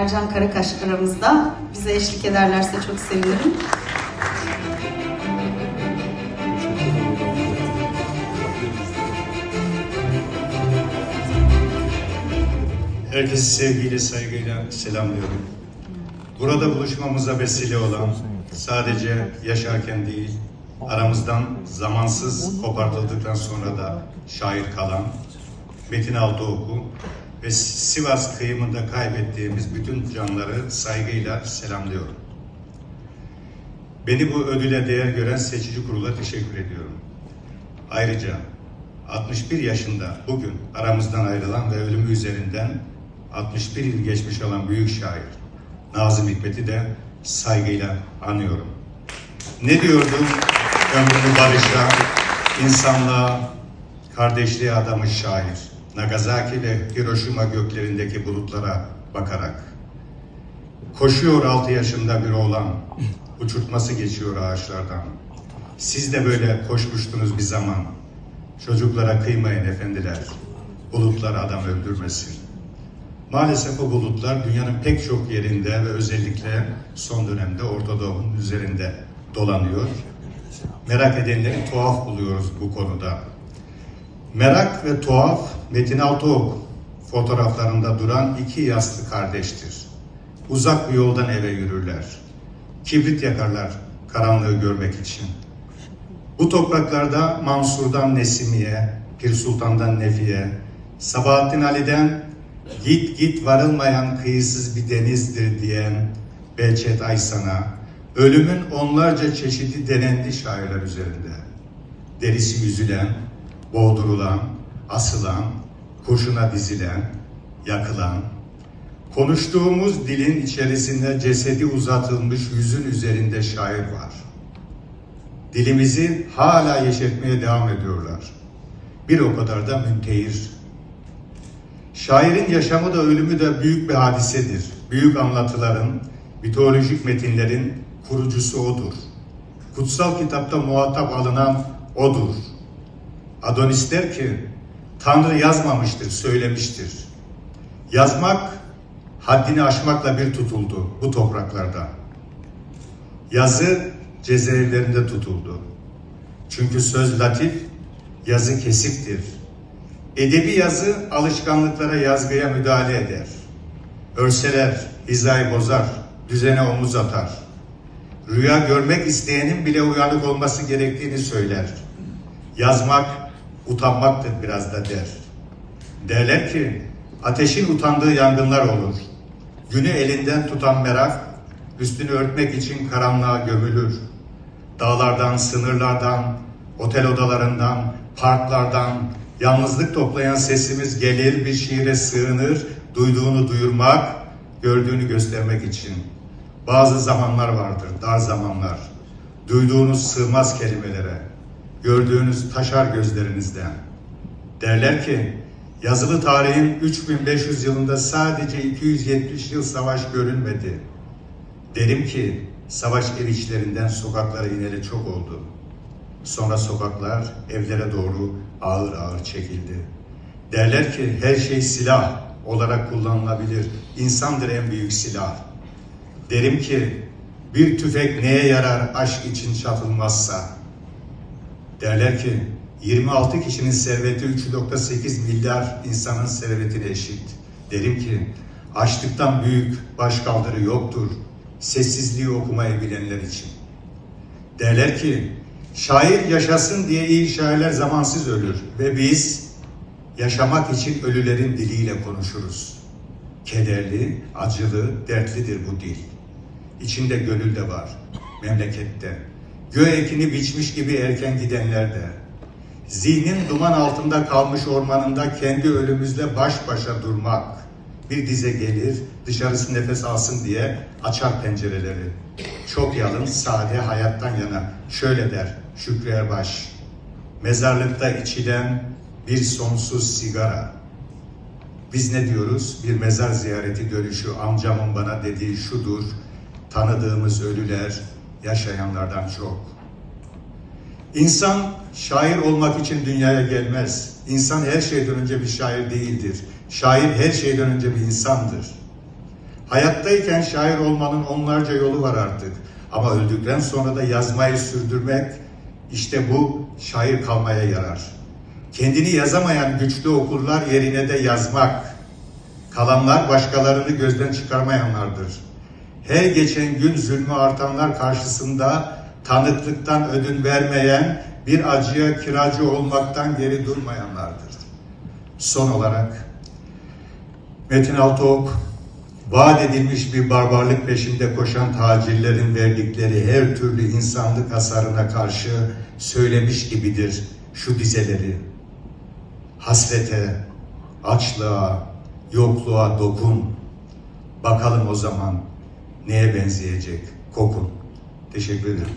Ercan Karakaş aramızda. Bize eşlik ederlerse çok sevinirim. Herkesi sevgiyle, saygıyla selamlıyorum. Burada buluşmamıza vesile olan sadece yaşarken değil, aramızdan zamansız kopartıldıktan sonra da şair kalan Metin Altıoku ve Sivas kıyımında kaybettiğimiz bütün canları saygıyla selamlıyorum. Beni bu ödüle değer gören seçici kurula teşekkür ediyorum. Ayrıca 61 yaşında bugün aramızdan ayrılan ve ölümü üzerinden 61 yıl geçmiş olan büyük şair Nazım Hikmet'i de saygıyla anıyorum. Ne diyordum? Ömrünü barışa, insanlığa, kardeşliğe adamış şair. Nagasaki ve Hiroşima göklerindeki bulutlara bakarak. Koşuyor altı yaşında bir oğlan, uçurtması geçiyor ağaçlardan. Siz de böyle koşmuştunuz bir zaman. Çocuklara kıymayın efendiler. Bulutlar adam öldürmesin. Maalesef o bulutlar dünyanın pek çok yerinde ve özellikle son dönemde Orta Doğu'nun üzerinde dolanıyor. Merak edenleri tuhaf buluyoruz bu konuda. Merak ve tuhaf Metin Altıok fotoğraflarında duran iki yaslı kardeştir. Uzak bir yoldan eve yürürler. Kibrit yakarlar karanlığı görmek için. Bu topraklarda Mansur'dan Nesimiye, Pir Sultan'dan Nefiye, Sabahattin Ali'den git git varılmayan kıyısız bir denizdir diyen Behçet Aysan'a, ölümün onlarca çeşidi denendi şairler üzerinde. Derisi yüzülen, boğdurulan, asılan, kurşuna dizilen, yakılan, konuştuğumuz dilin içerisinde cesedi uzatılmış yüzün üzerinde şair var. Dilimizi hala yeşertmeye devam ediyorlar. Bir o kadar da müntehir. Şairin yaşamı da ölümü de büyük bir hadisedir. Büyük anlatıların, mitolojik metinlerin kurucusu odur. Kutsal kitapta muhatap alınan odur. Adonis der ki, Tanrı yazmamıştır, söylemiştir. Yazmak, haddini aşmakla bir tutuldu bu topraklarda. Yazı cezaevlerinde tutuldu. Çünkü söz latif, yazı kesiktir. Edebi yazı alışkanlıklara, yazgıya müdahale eder. Örseler, hizayı bozar, düzene omuz atar. Rüya görmek isteyenin bile uyanık olması gerektiğini söyler. Yazmak, utanmaktır biraz da der. Derler ki, ateşin utandığı yangınlar olur. Günü elinden tutan merak, üstünü örtmek için karanlığa gömülür. Dağlardan, sınırlardan, otel odalarından, parklardan, yalnızlık toplayan sesimiz gelir bir şiire sığınır, duyduğunu duyurmak, gördüğünü göstermek için. Bazı zamanlar vardır, dar zamanlar. Duyduğunuz sığmaz kelimelere, gördüğünüz taşar gözlerinizden. Derler ki, yazılı tarihin 3500 yılında sadece 270 yıl savaş görülmedi. Derim ki, savaş ev içlerinden sokaklara ineli çok oldu. Sonra sokaklar evlere doğru ağır ağır çekildi. Derler ki her şey silah olarak kullanılabilir. İnsandır en büyük silah. Derim ki bir tüfek neye yarar aşk için çatılmazsa? Derler ki 26 kişinin serveti 3.8 milyar insanın servetine eşit. Derim ki açlıktan büyük başkaldırı yoktur. Sessizliği okumayı bilenler için. Derler ki şair yaşasın diye iyi şairler zamansız ölür ve biz yaşamak için ölülerin diliyle konuşuruz. Kederli, acılı, dertlidir bu dil. İçinde gönül de var, memlekette. Göğe ekini biçmiş gibi erken gidenler de. Zihnin duman altında kalmış ormanında kendi ölümüzle baş başa durmak. Bir dize gelir, dışarısı nefes alsın diye açar pencereleri. Çok yalın, sade hayattan yana. Şöyle der Şükrü Erbaş. Mezarlıkta içilen bir sonsuz sigara. Biz ne diyoruz? Bir mezar ziyareti dönüşü amcamın bana dediği şudur. Tanıdığımız ölüler yaşayanlardan çok. İnsan şair olmak için dünyaya gelmez. İnsan her şeyden önce bir şair değildir. Şair her şeyden önce bir insandır. Hayattayken şair olmanın onlarca yolu var artık. Ama öldükten sonra da yazmayı sürdürmek işte bu şair kalmaya yarar. Kendini yazamayan güçlü okullar yerine de yazmak. Kalanlar başkalarını gözden çıkarmayanlardır. Her geçen gün zulmü artanlar karşısında tanıklıktan ödün vermeyen, bir acıya kiracı olmaktan geri durmayanlardır. Son olarak Metin Altıok, vaat edilmiş bir barbarlık peşinde koşan tacirlerin verdikleri her türlü insanlık hasarına karşı söylemiş gibidir şu dizeleri. Hasrete, açlığa, yokluğa dokun. Bakalım o zaman neye benzeyecek kokun. Teşekkür ederim.